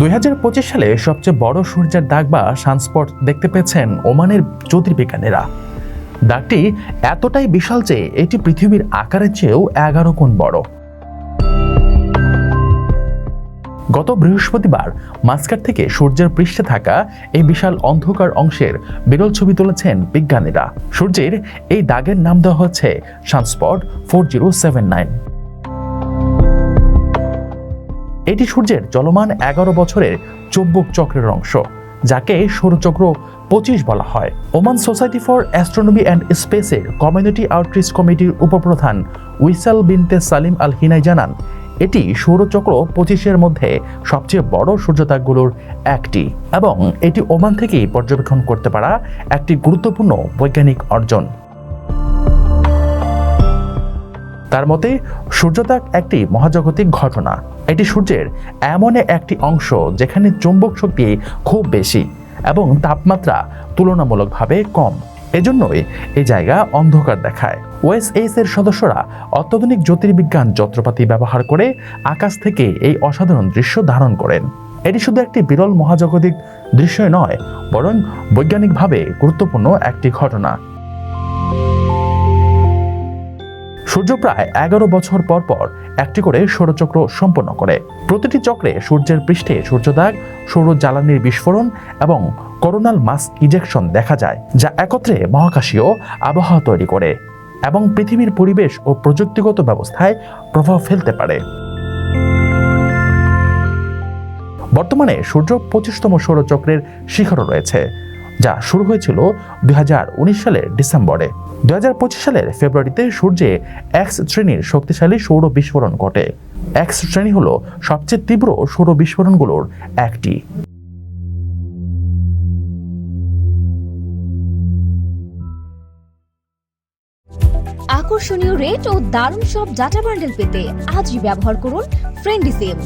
দুই হাজার পঁচিশ সালে সবচেয়ে বড় সূর্যের দাগ বা সানস্পট দেখতে পেয়েছেন ওমানের জ্যোতির্বিজ্ঞানীরা। দাগটি এতটাই বিশাল যে এটি পৃথিবীর আকারের চেয়েও এগারো গুণ বড়। গত বৃহস্পতিবার মাস্কার থেকে সূর্যের পৃষ্ঠে থাকা এই বিশাল অন্ধকার অংশের বিরল ছবি তুলেছেন বিজ্ঞানীরা। সূর্যের এই দাগের নাম দেওয়া হচ্ছে sunspot four zero seven nine. এটি সূর্যের চলমান এগারো বছরের চৌম্বক চক্রের অংশ, যাকে সৌরচক্র পঁচিশ বলা হয়। Oman society for astronomy and স্পেসের কমিউনিটি আউটরিচ কমিটির উপপ্রধান উইসাল বিনতে সালিম আল হিনাই জানান, এটি সৌরচক্র পঁচিশের মধ্যে সবচেয়ে বড় সূর্যতাকগুলোর একটি এবং এটি ওমান থেকেই পর্যবেক্ষণ করতে পারা একটি গুরুত্বপূর্ণ বৈজ্ঞানিক অর্জন। তার মতে সূর্যতাক একটি মহাজাগতিক ঘটনা। এটি সূর্যের এমন একটি অংশ যেখানে চুম্বক শক্তি খুব বেশি এবং তাপমাত্রা তুলনামূলকভাবে কম। এজন্যই এই জায়গা অন্ধকার দেখায়। ওএসএস এর সদস্যরা অত্যাধুনিক জ্যোতির্বিজ্ঞান যন্ত্রপাতি ব্যবহার করে আকাশ থেকে এই অসাধারণ দৃশ্য ধারণ করেন। এটি শুধু একটি বিরল মহাজাগতিক দৃশ্যই নয়, বরং বৈজ্ঞানিকভাবে গুরুত্বপূর্ণ একটি ঘটনা। সূর্য প্রায় এগারো বছর পর পর একটি করে সৌরচক্র সম্পন্ন করে। প্রতিটি চক্রে সূর্যের পৃষ্ঠে সূর্যদাগ সৌর জ্বালানির বিস্ফোরণ এবং করোনাল মাস ইজেকশন দেখা যায়, যা একত্রে মহাকাশীয় আবহাওয়া তৈরি করে এবং পৃথিবীর পরিবেশ ও প্রযুক্তিগত ব্যবস্থায় প্রভাব ফেলতে পারে। বর্তমানে সূর্য পঁচিশতম সৌরচক্রের শিখরও রয়েছে। যা শুরু হয়েছিল দু হাজার উনিশ সালের ডিসেম্বরে। দু হাজার পঁচিশ সালের ফেব্রুয়ারিতে সূর্যে এক্স শ্রেণির শক্তিশালী সৌর বিস্ফোরণ ঘটে। এক্স শ্রেণি হল সবচেয়ে তীব্র সৌর বিস্ফোরণগুলোর একটি। আকর্ষণীয় রেট ও দারুণ সব ডাটা বান্ডেল পেতে আজই ব্যবহার করুন ফ্রেন্ডি সিম